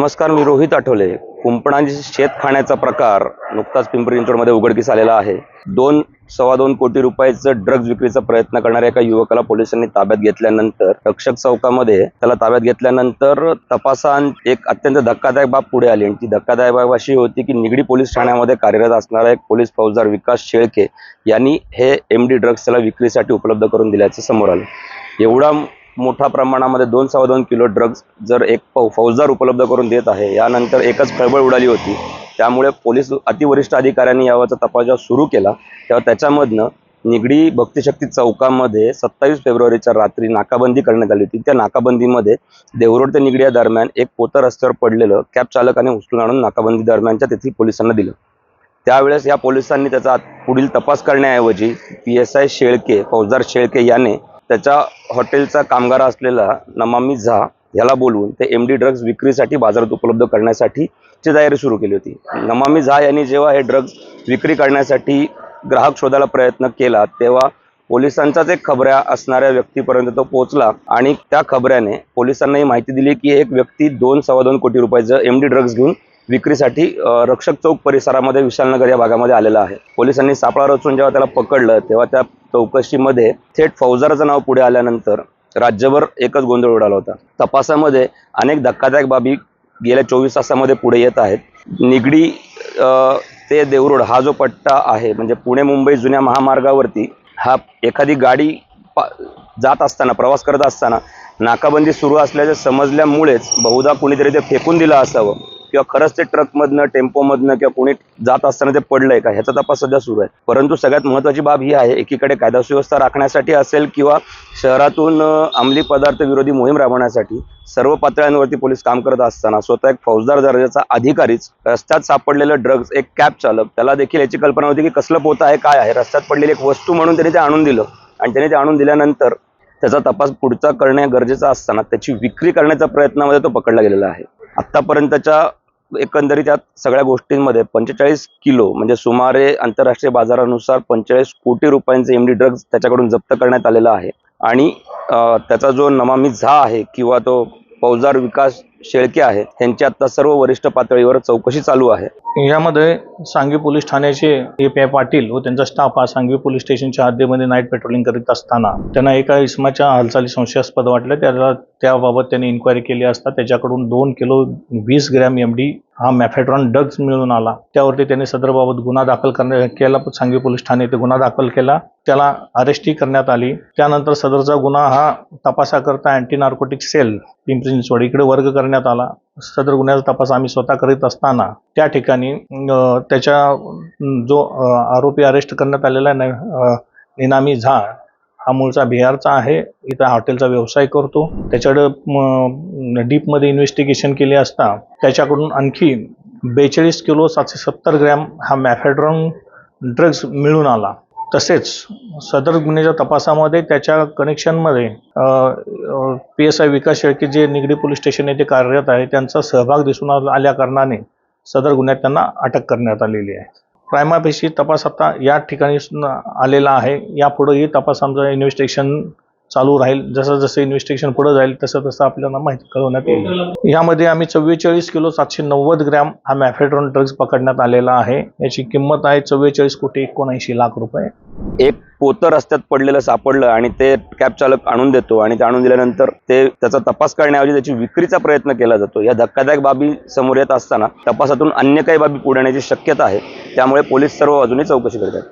नमस्कार मी रोहित आठवले. कुंपणाची शेत खाण्याचा प्रकार नुकताच पिंपरी चिंचवडमध्ये उघडकीस आलेला आहे. दोन सव्वा दोन कोटी रुपयाचं ड्रग्ज विक्रीचा प्रयत्न करणाऱ्या एका युवकाला पोलिसांनी ताब्यात घेतल्यानंतर रक्षक चौकामध्ये त्याला ताब्यात घेतल्यानंतर तपासात एक अत्यंत धक्कादायक बाब पुढे आली. आणि ती धक्कादायक बाब अशी होती की निगडी पोलीस ठाण्यामध्ये कार्यरत असणारा एक पोलीस फौजदार विकास शेळके यांनी हे एम डी ड्रग्ज त्याला विक्रीसाठी उपलब्ध करून दिल्याचं समोर आलं. एवढा मोठ्या प्रमाणामध्ये दोन सव्वा दोन किलो ड्रग्ज जर एक फौजदार उपलब्ध करून देत आहे यानंतर एकच खळबळ उडाली होती. त्यामुळे पोलीस अतिवरिष्ठ अधिकाऱ्यांनी यावरचा तपास जेव्हा सुरू केला तेव्हा त्याच्यामधनं निगडी भक्तिशक्ती चौकामध्ये सत्तावीस फेब्रुवारीच्या रात्री नाकाबंदी करण्यात आली होती. त्या नाकाबंदीमध्ये देवरोड ते निगडी या दरम्यान एक पोतं रस्त्यावर पडलेलं कॅब चालकाने उचलून आणून नाकाबंदी दरम्यानच्या तेथील पोलिसांना दिलं. त्यावेळेस या पोलिसांनी त्याचा पुढील तपास करण्याऐवजी पी एस आय शेळके फौजदार शेळके याने त्याच्या हॉटेलचा कामगार असलेला नमामी झा याला बोलवून ते एम डी ड्रग्ज विक्रीसाठी बाजारात उपलब्ध करण्यासाठी ची तयारी सुरू केली होती. नमामी झा यांनी जेव्हा हे ड्रग्ज विक्री करण्यासाठी ग्राहक शोधायला प्रयत्न केला तेव्हा पोलिसांचाच एक खबऱ्या असणाऱ्या व्यक्तीपर्यंत तो पोहोचला आणि त्या खबऱ्याने पोलिसांना ही माहिती दिली की एक व्यक्ती दोन सव्वा दोन कोटी रुपयाचं एम डी ड्रग्ज घेऊन विक्रीसाठी रक्षक चौक परिसरामध्ये विशालनगर या भागामध्ये आलेला आहे. पोलिसांनी सापळा रचून जेव्हा त्याला पकडलं तेव्हा त्या चौकशीमध्ये थेट फौजदाराचं नाव पुढे आल्यानंतर राज्यभर एकच गोंधळ उडाला होता. तपासामध्ये अनेक धक्कादायक बाबी गेल्या चोवीस तासामध्ये पुढे येत आहेत. निगडी ते देवरोड हा जो पट्टा आहे म्हणजे पुणे मुंबई जुन्या महामार्गावरती हा एखादी गाडी पा जात असताना प्रवास करत असताना नाकाबंदी सुरू असल्याचे समजल्यामुळेच बहुधा कुणीतरी ते फेकून दिलं असावं. किंवा खरंच ते ट्रकमधनं टेम्पोमधनं किंवा कोणी जात असताना ते पडलंय का? ह्याचा तपास सध्या सुरू आहे. परंतु सगळ्यात महत्वाची बाब ही आहे एकीकडे कायदा सुव्यवस्था राखण्यासाठी असेल किंवा शहरातून अंमली पदार्थ विरोधी मोहीम राबवण्यासाठी सर्व पातळ्यांवरती पोलीस काम करत असताना स्वतः एक फौजदार दर्जाचा अधिकारीच रस्त्यात सापडलेलं ड्रग्ज एक कॅब चालक त्याला देखील याची कल्पना होती की कसलं पोतं आहे काय आहे? रस्त्यात पडलेली एक वस्तू म्हणून त्याने ते आणून दिलं. आणि त्याने ते आणून दिल्यानंतर त्याचा तपास पुढचा करणे गरजेचा असताना त्याची विक्री करण्याचा प्रयत्नामध्ये तो पकडला गेलेला आहे. आत्तापर्यंतच्या एकंदरीत यात सगळ्या गोष्टींमध्ये पंचेचाळीस किलो म्हणजे सुमारे आंतरराष्ट्रीय बाजारानुसार पंचेचाळीस कोटी रुपयांचे एम डी ड्रग्ज त्याच्याकडून जप्त करण्यात आलेला आहे. आणि त्याचा जो नमामी झा आहे किंवा तो फौजदार विकास शेळके आहेत. यांची आता सर्व वरिष्ठ पातळीवर चौकशी चालू आहे. यामध्ये सांगवी पोलीस ठाण्याचे ए पी आय पाटील व त्यांचा स्टाफ हा सांगवी पोलीस स्टेशनच्या हद्दीमध्ये नाईट पेट्रोलिंग करीत असताना त्यांना एका इसमाच्या हालचाली संशयास्पद वाटल्या. त्याला त्याबाबत त्यांनी इन्क्वायरी केली असता त्याच्याकडून दोन किलो वीस ग्रॅम एम डी हा मॅफेट्रॉन ड्रग्ज मिळून आला. त्यावरती त्यांनी सदरबाबत गुन्हा दाखल करण्या केला. सांगवी पोलीस ठाणे येथे गुन्हा दाखल केला. त्याला अरेस्टही करण्यात आली. त्यानंतर सदरचा गुन्हा हा तपासाकरता anti narcotic cell Pimpri Chinchwad इकडे वर्ग करण्यात आला. सदर गुन्ह्याचा तपास आम्ही स्वतः करीत असताना त्या ठिकाणी त्याच्या जो आरोपी अरेस्ट करण्यात आलेला आहे इनामी झा हा मूळचा बिहारचा आहे. इथं हॉटेलचा व्यवसाय करतो. त्याच्याकडं डीपमध्ये इन्व्हेस्टिगेशन केले असता त्याच्याकडून आणखी बेचाळीस किलो सातशे सत्तर ग्रॅम हा मॅफेड्रॉन ड्रग्ज मिळून आला. तसेच सदर गुन्ह्याच्या तपासामध्ये त्याच्या कनेक्शनमध्ये P S I Vikas Shelke जे निगडी पोलीस स्टेशन येथे कार्यरत आहे त्यांचा सहभाग दिसून आल्या कारणाने सदर गुन्ह्यात त्यांना अटक करण्यात आलेली आहे. प्रायमापेशी तपास आता या ठिकाणी आलेला आहे. यापुढेही तपास आमचं इन्व्हेस्टिगेशन चालू राहील जसं जसं इन्व्हेस्टिगेशन पुढे जाईल तसं तसं आपल्याला माहिती कळवण्यात येईल. यामध्ये आम्ही चव्वेचाळीस किलो सातशे नव्वद ग्रॅम हा मॅफेड्रॉन ड्रग्ज पकडण्यात आलेला आहे. याची किंमत आहे चव्वेचाळीस कोटी एकोणऐंशी लाख रुपये. एक पोतं रस्त्यात पडलेलं सापडलं आणि ते कॅब चालक आणून देतो आणि ते आणून दिल्यानंतर ते त्याचा तपास करण्याऐवजी त्याची विक्रीचा प्रयत्न केला जातो. या धक्कादायक बाबी समोर येत असताना तपासातून अन्य काही बाबी पुढे येण्याची शक्यता आहे. त्यामुळे पोलीस सर्व बाजूने चौकशी करतात.